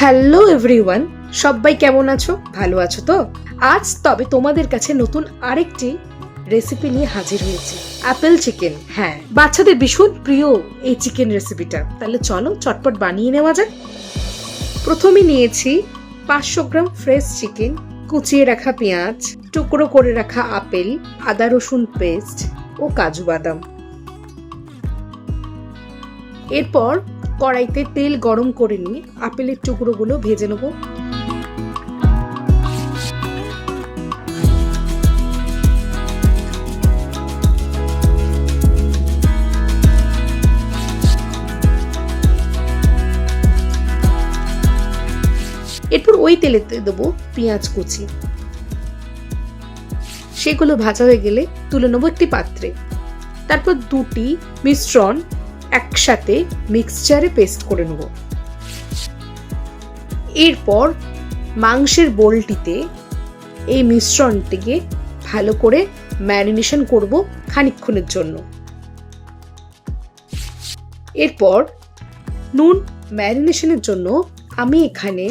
Hello everyone, সবাই কেমন আছো? ভালো আছো তো? আজ তবে তোমাদের কাছে নতুন আরেকটি রেসিপি নিয়ে হাজির হয়েছি। অ্যাপেল চিকেন হ্যাঁ। বাচ্চাদের ভীষণ প্রিয় এই চিকেন রেসিপিটা তাহলে চলো চটপট বানিয়ে নেওয়া যাক। প্রথমে নিয়েছি পাঁচশো গ্রাম ফ্রেশ চিকেন কুচিয়ে রাখা পেঁয়াজ, টুকরো করে রাখা আপেল, আদা রসুন পেস্ট ও কাজু বাদাম। এরপর কড়াইতে তেল গরম করে নিয়ে আপেলের টুকরোগুলো ভেজে নেব। এরপর ওই তেলেতে দেবো পেঁয়াজ কুচি। সেগুলো ভাজা হয়ে গেলে তুলে নেব একটি পাত্রে। তারপর দুটি মিশ্রণ একসাথে মিক্সচারে পেস্ট করে নেব। এরপর মাংসের বোলটিতে এই মিশ্রণটিকে ভালো করে ম্যারিনেশন করব খানিকক্ষণের জন্য। এরপর নুন ম্যারিনেশনের জন্য আমি এখানে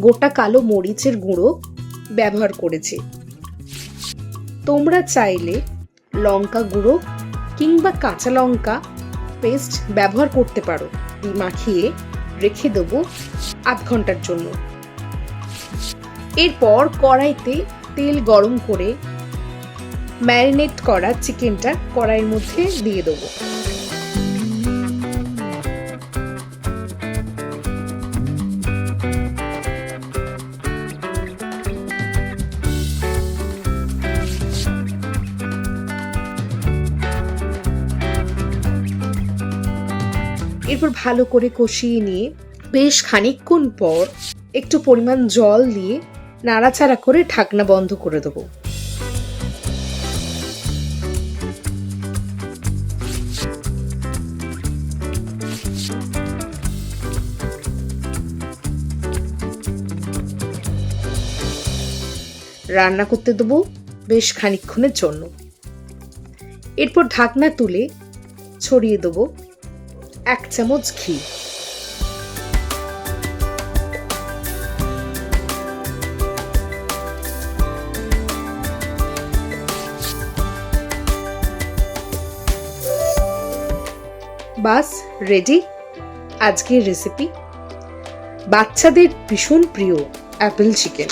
গোটা কালো মরিচের গুঁড়ো ব্যবহার করেছি। তোমরা চাইলে লঙ্কা গুঁড়ো কিংবা কাঁচা লঙ্কা পেস্ট ব্যবহার করতে পারো। মাখিয়ে রেখে দেবো আধ ঘণ্টার জন্য। এরপর কড়াইতে তেল গরম করে ম্যারিনেট করা চিকেনটা কড়াইয়ের মধ্যে দিয়ে দেবো। এরপর ভালো করে কষিয়ে নিয়ে বেশ খানিকক্ষণ পর একটু পরিমাণ জল দিয়ে নাড়াচাড়া করে ঢাকনা বন্ধ করে দেবো। রান্না করতে দেবো বেশ খানিকক্ষণের জন্য। এরপর ঢাকনা তুলে ছড়িয়ে দেবো। এক চামচ ঘি। বাস রেডি আজকের রেসিপি বাচ্চাদের ভীষণ প্রিয় অ্যাপেল চিকেন